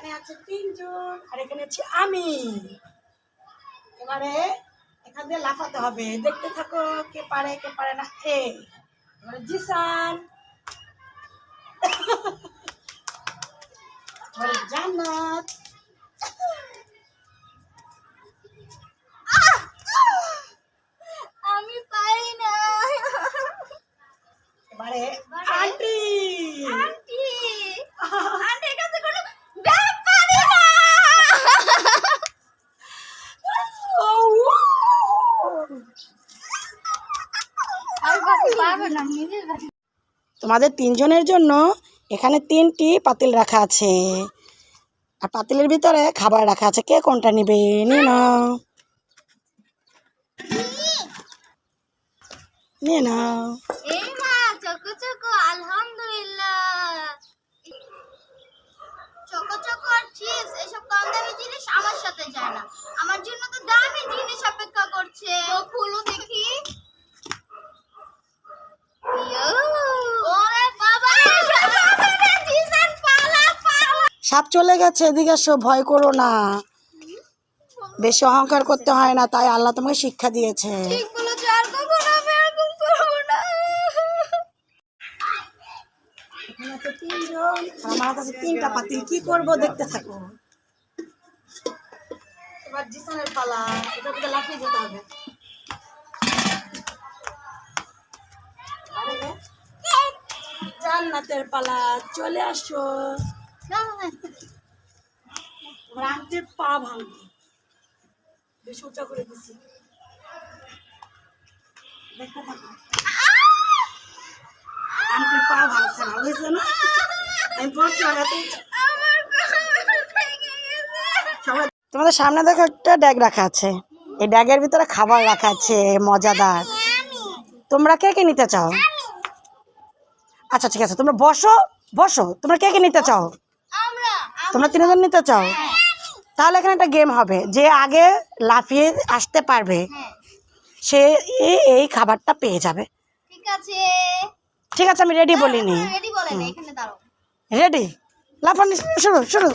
এখানে আছে তিনজন, আর এখানে আছি আমি। এবারে এখান দিয়ে লাফাতে হবে। দেখতে থাকো, কে পারে কে পারে না। এ, এবারে জিসান। জান্নাত। তোমাদের তিনজনের জন্য এখানে তিনটি পাতিল রাখা আছে। আর পাতিলের ভিতরে খাবার রাখা আছে। কে কোনটা নিবে? নিয়ে নাও। নিয়ে নাও। সাপ চলে গেছে এদিকে এসো ভয় করো না। বেশি অহংকার করতে হয় না তাই আল্লাহ তোমাকে শিক্ষা দিয়েছে। আমার কাছে তিনটা পাতিল। কি করব দেখতে থাকো। এবার জিসানের পালা এটা থেকে লাফিয়ে যেতে হবে। জান্নাতের পালা চলে আসো। না না না এবার আন্টির পা ভাঙবে। বেশি উঁচা করে দিছি। দেখতে থাকো। আন্টির পা ভাঙছে না বুঝছ না? আমি পড়ছি সবাই তোমাদের সামনে দেখো একটা ড্যাগ রাখা আছে। এই ড্যাগের ভিতরে খাবার রাখা আছে মজাদার। তোমরা কে কে নিতে চাও? আচ্ছা ঠিক আছে তোমরা বসো বসো। তোমরা কে কে নিতে চাও? তোমরা তিনজন নিতে চাও? তাহলে এখানে একটা গেম হবে। যে আগে লাফিয়ে আসতে পারবে হ্যাঁ সে এই- এই খাবারটা পেয়ে যাবে। ঠিক আছে। ঠিক আছে আমি রেডি বলিনি। রেডি এখানে দাঁড়াও। রেডি লাফানি শুরু শুরু।